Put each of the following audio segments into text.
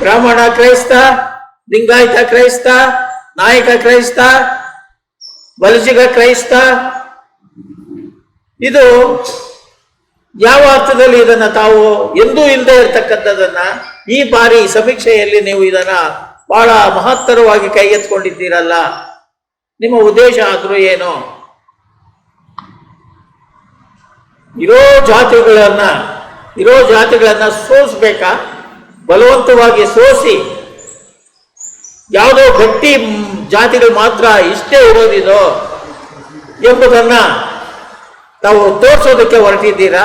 ಬ್ರಾಹ್ಮಣ ಕ್ರೈಸ್ತ, ಲಿಂಗಾಯತ ಕ್ರೈಸ್ತ, ನಾಯಕ ಕ್ರೈಸ್ತ, ಬಲಜಿಗ ಕ್ರೈಸ್ತ. ಇದು ಯಾವ ಅರ್ಥದಲ್ಲಿ ಇದನ್ನ ತಾವು ಎಂದೂ ಇಲ್ಲದೆ ಇರತಕ್ಕಂಥದನ್ನ ಈ ಬಾರಿ ಸಮೀಕ್ಷೆಯಲ್ಲಿ ನೀವು ಇದನ್ನ ಬಹಳ ಮಹತ್ತರವಾಗಿ ಕೈಗೆತ್ಕೊಂಡಿದ್ದೀರಲ್ಲ ನಿಮ್ಮ ಉದ್ದೇಶ ಆದ್ರೂ ಏನು? ಇರೋ ಜಾತಿಗಳನ್ನ ಇರೋ ಜಾತಿಗಳನ್ನ ಸೋಸ್ಬೇಕಾ? ಬಲವಂತವಾಗಿ ಸೋಸಿ ಯಾವುದೋ ಗಟ್ಟಿ ಜಾತಿಗಳು ಮಾತ್ರ ಇಷ್ಟೇ ಇರೋದಿದೋ ಎಂಬುದನ್ನ ತಾವು ತೋರಿಸೋದಕ್ಕೆ ಹೊರಟಿದ್ದೀರಾ?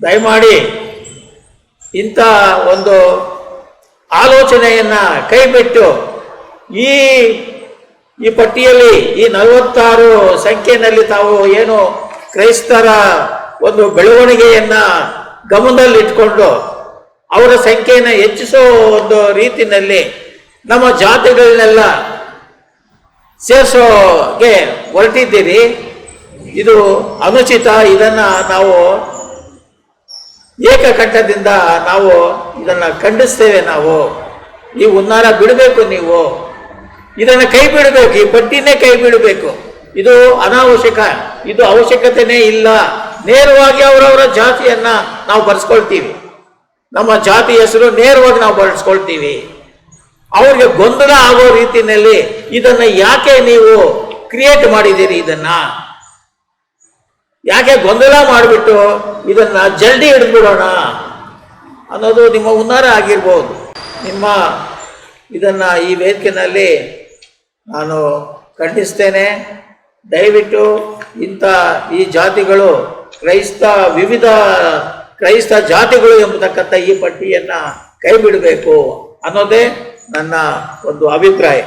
ದಯಮಾಡಿ ಇಂಥ ಒಂದು ಆಲೋಚನೆಯನ್ನ ಕೈಬಿಟ್ಟು ಈ ಈ ಪಟ್ಟಿಯಲ್ಲಿ ಈ ನಲವತ್ತಾರು ಸಂಖ್ಯೆಯಲ್ಲಿ ತಾವು ಏನು ಕ್ರೈಸ್ತರ ಒಂದು ಬೆಳವಣಿಗೆಯನ್ನ ಗಮನದಲ್ಲಿಟ್ಕೊಂಡು ಅವರ ಸಂಖ್ಯೆಯನ್ನು ಹೆಚ್ಚಿಸೋ ಒಂದು ರೀತಿಯಲ್ಲಿ ನಮ್ಮ ಜಾತಿಗಳನ್ನೆಲ್ಲ ಸೇರಿಸೋಗೆ ಹೊರಟಿದ್ದೀರಿ. ಇದು ಅನುಚಿತ. ಇದನ್ನು ನಾವು ಏಕಕಂಠದಿಂದ ನಾವು ಇದನ್ನು ಖಂಡಿಸ್ತೇವೆ ನಾವು. ಈ ಉನ್ನಾರ ಬಿಡಬೇಕು ನೀವು. ಇದನ್ನು ಕೈ ಬಿಡಬೇಕು. ಈ ಪಟ್ಟಿನೇ ಕೈ ಬಿಡಬೇಕು. ಇದು ಅನಾವಶ್ಯಕ. ಇದು ಅವಶ್ಯಕತೆನೇ ಇಲ್ಲ. ನೇರವಾಗಿ ಅವರವರ ಜಾತಿಯನ್ನ ನಾವು ಬರ್ಸ್ಕೊಳ್ತೀವಿ ನಮ್ಮ ಜಾತಿ ಹೆಸರು ನೇರವಾಗಿ ನಾವು ಬಳಸ್ಕೊಳ್ತೀವಿ. ಅವ್ರಿಗೆ ಗೊಂದಲ ಆಗೋ ರೀತಿಯಲ್ಲಿ ಇದನ್ನ ಯಾಕೆ ನೀವು ಕ್ರಿಯೇಟ್ ಮಾಡಿದ್ದೀರಿ ಇದನ್ನ? ಯಾಕೆ ಗೊಂದಲ ಮಾಡಿಬಿಟ್ಟು ಇದನ್ನ ಜಲ್ದಿ ಹಿಡಿದ್ಬಿಡೋಣ? ಅನ್ನೋದು ನಿಮ್ಮ ಹುನ್ನಾರ ಆಗಿರ್ಬೋದು. ನಿಮ್ಮ ಇದನ್ನ ಈ ವೇದಿಕೆಯಲ್ಲಿ ನಾನು ಖಂಡಿಸ್ತೇನೆ. ದಯವಿಟ್ಟು ಇಂಥ ಈ ಜಾತಿಗಳು ಕ್ರೈಸ್ತ ವಿವಿಧ ಕ್ರೈಸ್ತ ಜಾತಿಗಳು ಎಂಬತಕ್ಕಂಥ ಈ ಪಟ್ಟಿಯನ್ನ ಕೈ ಬಿಡಬೇಕು ಅನ್ನೋದೇ ನನ್ನ ಒಂದು ಅಭಿಪ್ರಾಯ.